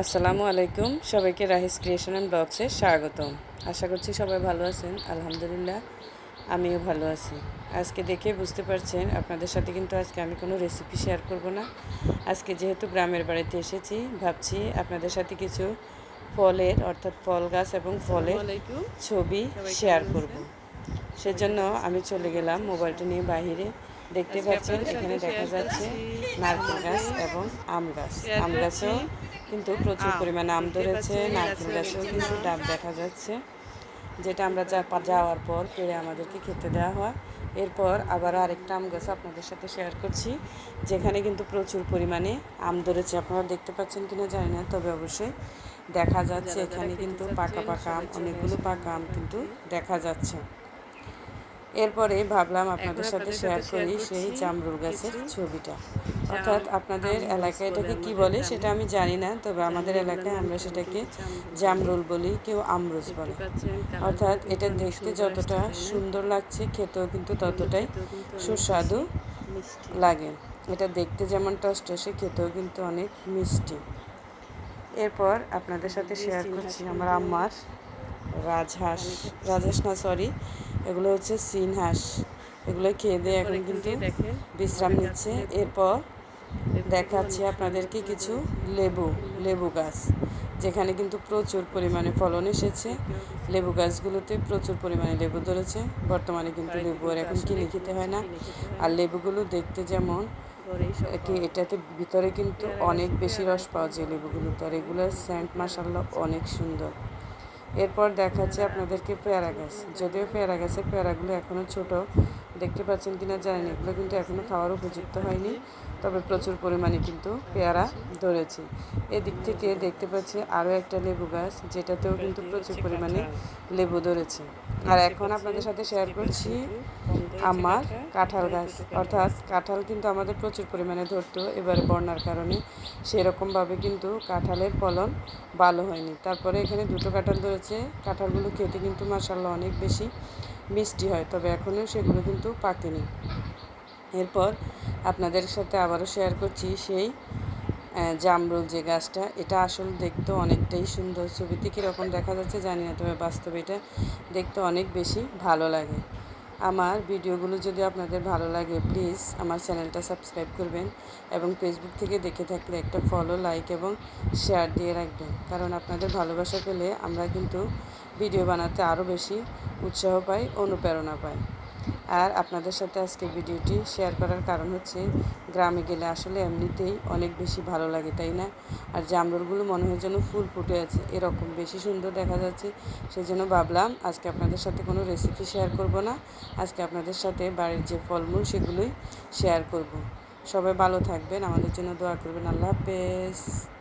আসসালামু আলাইকুম। সবাইকে রাহিস ক্রিয়েশন অ্যান্ড ব্লগসে স্বাগতম। আশা করছি সবাই ভালো আছেন। আলহামদুলিল্লাহ আমিও ভালো আছি। আজকে দেখে বুঝতে পারছেন আপনাদের সাথে কিন্তু আজকে আমি কোনো রেসিপি শেয়ার করব না। আজকে যেহেতু গ্রামের বাড়িতে এসেছি ভাবছি আপনাদের সাথে কিছু ফলের অর্থাৎ ফল গাছ এবং ফলের ছবি শেয়ার করব। সেজন্য আমি চলে গেলাম মোবাইলটা নিয়ে বাইরে। দেখতে পাচ্ছেন এখানে দেখা যাচ্ছে নারকেল গাছ এবং আম গাছ। আম গাছেও কিন্তু প্রচুর পরিমাণে আম ধরেছে নারকেল গাছেও কিন্তু ডাব দেখা যাচ্ছে যেটা আমরা যা- যাওয়ার পর পেরে আমাদেরকে খেতে দেওয়া হয়। এরপর আবার আরেকটা আম গাছ আপনাদের সাথে শেয়ার করছি যেখানে কিন্তু প্রচুর পরিমাণে আম ধরেছে। আপনারা দেখতে পাচ্ছেন কিনা জানি না তবে অবশ্যই দেখা যাচ্ছে। এখানে কিন্তু পাকা পাকা আম অনেকগুলো পাকা আম কিন্তু দেখা যাচ্ছে। এরপরে ভাবলাম আপনাদের সাথে শেয়ার করি সেই জামরুল গাছের ছবিটা। অর্থাৎ আপনাদের এলাকায় এটাকে কি বলে সেটা আমি জানি না তবে আমাদের এলাকায় আমরা সেটাকে জামরুল বলি কেউ আমরুজ বলে। অর্থাৎ এটা দেখতে যতটা সুন্দর লাগছে খেতেও কিন্তু ততটাই সুস্বাদু লাগে। এটা দেখতে যেমন টসটসে খেতেও কিন্তু অনেক মিষ্টি। এরপর আপনাদের সাথে শেয়ার করছি আমার আম্মার। রাজহাঁস রাজহাঁস না সরি এগুলো হচ্ছে সিন হাঁস। এগুলো খেয়ে দিয়ে এখন কিন্তু বিশ্রাম নিচ্ছে। এরপর দেখাচ্ছি আপনাদেরকে কিছু লেবু লেবু গাছ যেখানে কিন্তু প্রচুর পরিমাণে ফলন এসেছে। লেবু গাছগুলোতে প্রচুর পরিমাণে লেবু ধরেছে। বর্তমানে কিন্তু লেবু আর এখন কিনে খেতে হয় না। আর লেবুগুলো দেখতে যেমন এটাতে ভিতরে কিন্তু অনেক বেশি রস পাওয়া যায় লেবুগুলোতে। আর এগুলোর স্যান্ট মাসাল্লাহ অনেক সুন্দর। এরপর দেখাচ্ছে আপনাদেরকে পেয়ারা গাছ। যদিও পেয়ারা গাছের পেয়ারাগুলো এখনও ছোট, দেখতে পাচ্ছেন কিনা জানি না এগুলো কিন্তু এখনও খাওয়ার উপযুক্ত হয়নি, তবে প্রচুর পরিমাণে কিন্তু পেয়ারা ধরেছে। এদিক থেকে দেখতে পাচ্ছি আরও একটা লেবু গাছ, যেটাতেও কিন্তু প্রচুর পরিমাণে লেবু ধরেছে। আর এখন আপনাদের সাথে শেয়ার করছি আমার কাঁঠাল গাছ। অর্থাৎ কাঁঠাল কিন্তু আমাদের প্রচুর পরিমাণে ধরতো এবারে বন্যার কারণে। সেরকমভাবে কিন্তু কাঁঠালের ফলন ভালো হয়নি। তারপরে এখানে দুটো কাঁঠাল ধরেছে। কাঁঠালগুলো খেতে কিন্তু মাসাল্লাহ অনেক বেশি মিষ্টি হয় তবে এখনও সেগুলো কিন্তু পাকেনি। এরপর আপনাদের সাথে আবারও শেয়ার করছি সেই জামরুল যে গাছটা। এটা আসলে দেখতে অনেকটাই সুন্দর। ছবিতে কীরকম দেখা যাচ্ছে জানি না তবে বাস্তবে এটা দেখতে অনেক বেশি ভালো লাগে। আমার ভিডিওগুলো যদি আপনাদের ভালো লাগে প্লিজ আমার চ্যানেলটা সাবস্ক্রাইব করবেন এবং ফেসবুক থেকে দেখে থাকলে একটা ফলো লাইক এবং শেয়ার দিয়ে রাখবেন। কারণ আপনাদের ভালোবাসা পেলে আমরা কিন্তু ভিডিও বানাতে আরও বেশি উৎসাহ পাই, অনুপ্রেরণা পাই। আর আপনাদের সাথে আজকে ভিডিওটি শেয়ার করার কারণ হচ্ছে, গ্রামে গেলে আসলে এমনিতেই অনেক বেশি ভালো লাগে, তাই না? আর জামরুলগুলো মনে হয় যেন ফুল ফুটে আছে, এরকম বেশি সুন্দর দেখা যাচ্ছে। সেই জন্য ভাবলাম, আজকে আপনাদের সাথে কোনো রেসিপি শেয়ার করব না। আজকে আপনাদের সাথে বাড়ির যে ফলমূল সেগুলোই শেয়ার করব। সবাই ভালো থাকবেন, আমাদের জন্য দোয়া করবেন। আল্লাহ হাফেজ।